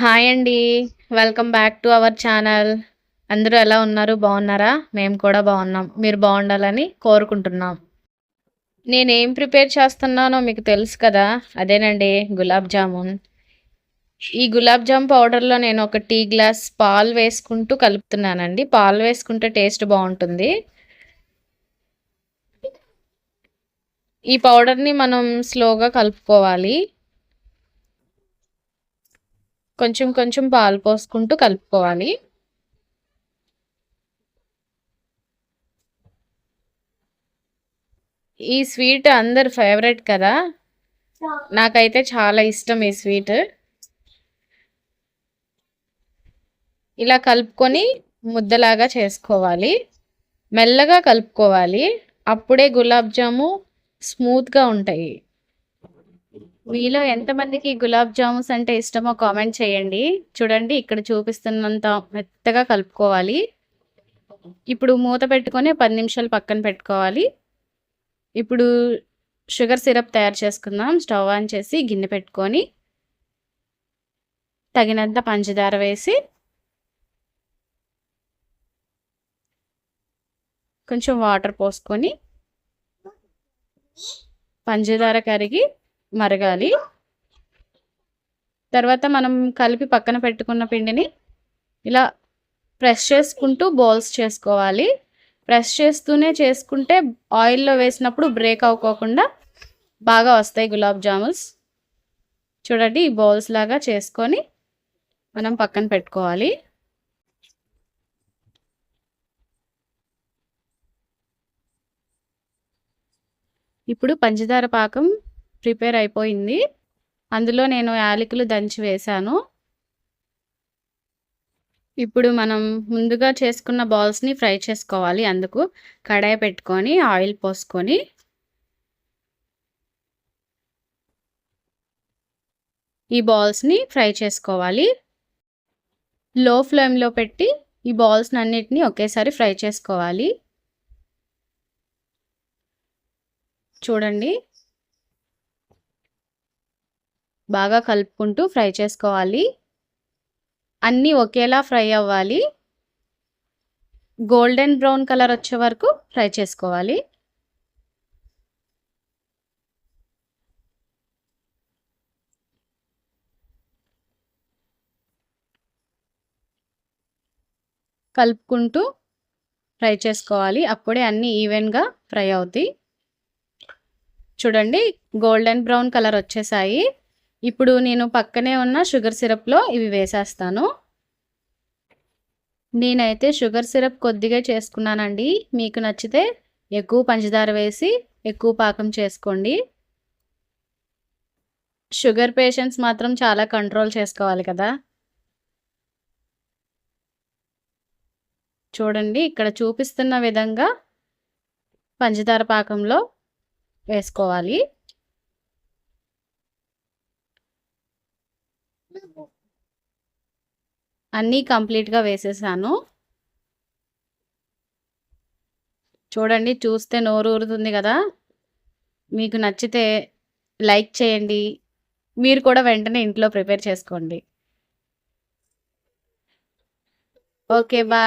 Hi అండి. Welcome back to our channel అందరూ ఎలా ఉన్నారు? బాగున్నారా? మేము కూడా బాగున్నాం. మీరు బాగుండాలని కోరుకుంటున్నాం. నేనేం ప్రిపేర్ చేస్తున్నానో మీకు తెలుసు కదా. అదేనండి గులాబ్ జామున్. ఈ గులాబ్ జామ్ పౌడర్లో నేను ఒక టీ గ్లాస్ పాలు వేసుకుంటూ కలుపుతున్నానండి. పాలు వేసుకుంటే టేస్ట్ బాగుంటుంది. ఈ పౌడర్ని మనం స్లోగా కలుపుకోవాలి. కొంచెం కొంచెం పాలు పోసుకుంటూ కలుపుకోవాలి. ఈ స్వీట్ అందరు ఫేవరెట్ కదా? నాకైతే చాలా ఇష్టం ఈ స్వీట్. ఇలా కలుపుకొని ముద్దలాగా చేసుకోవాలి. మెల్లగా కలుపుకోవాలి. అప్పుడే గులాబ్ జాము స్మూత్గా ఉంటాయి. మీలో ఎంతమందికి గులాబ్ జామున్స్ అంటే ఇష్టమో కామెంట్ చేయండి. చూడండి ఇక్కడ చూపిస్తున్నంత మెత్తగా కలుపుకోవాలి. ఇప్పుడు మూత పెట్టుకొని పది నిమిషాలు పక్కన పెట్టుకోవాలి. ఇప్పుడు షుగర్ సిరప్ తయారు చేసుకుందాం. స్టవ్ ఆన్ చేసి గిన్నె పెట్టుకొని తగినంత పంచదార వేసి కొంచెం వాటర్ పోసుకొని పంచదార కరిగి మరగాలి. తర్వాత మనం కలిపి పక్కన పెట్టుకున్న పిండిని ఇలా ప్రెస్ చేసుకుంటూ బౌల్స్ చేసుకోవాలి. ప్రెస్ చేస్తూనే చేసుకుంటే ఆయిల్లో వేసినప్పుడు బ్రేక్ అవ్వకోకుండా బాగా వస్తాయి గులాబ్ జామున్స్ చూడండి ఈ బౌల్స్ లాగా చేసుకొని మనం పక్కన పెట్టుకోవాలి. ఇప్పుడు పంచదార పాకం ప్రిపేర్ అయిపోయింది. అందులో నేను యాలకులు దంచి వేశాను. ఇప్పుడు మనం ముందుగా చేసుకున్న బాల్స్ని ఫ్రై చేసుకోవాలి. అందుకు కడాయి పెట్టుకొని ఆయిల్ పోసుకొని. ఈ బాల్స్ని ఫ్రై చేసుకోవాలి. లో ఫ్లేమ్లో పెట్టి ఈ బాల్స్ని అన్నిటిని ఒకేసారి ఫ్రై చేసుకోవాలి. చూడండి. బాగా కలుపుకుంటూ ఫ్రై చేసుకోవాలి. అన్నీ ఒకేలా ఫ్రై అవ్వాలి. గోల్డెన్ బ్రౌన్ కలర్ వచ్చే వరకు ఫ్రై చేసుకోవాలి. కలుపుకుంటూ ఫ్రై చేసుకోవాలి. అప్పుడే అన్నీ ఈవెన్గా ఫ్రై అవుతాయి. చూడండి గోల్డెన్ బ్రౌన్ కలర్ వచ్చేసాయి. ఇప్పుడు నేను పక్కనే ఉన్న షుగర్ సిరప్లో ఇవి వేసేస్తాను. నేనైతే షుగర్ సిరప్ కొద్దిగా చేసుకున్నానండి. మీకు నచ్చితే ఎక్కువ పంచదార వేసి ఎక్కువ పాకం చేసుకోండి. షుగర్ పేషెంట్స్ మాత్రం చాలా కంట్రోల్ చేసుకోవాలి కదా. చూడండి ఇక్కడ చూపిస్తున్న విధంగా పంచదార పాకంలో వేసుకోవాలి. అన్నీ కంప్లీట్గా వేసేసాను. చూడండి చూస్తే నోరు ఊరుతుంది కదా. మీకు నచ్చితే లైక్ చేయండి. మీరు కూడా వెంటనే ఇంట్లో ప్రిపేర్ చేసుకోండి. Okay bye.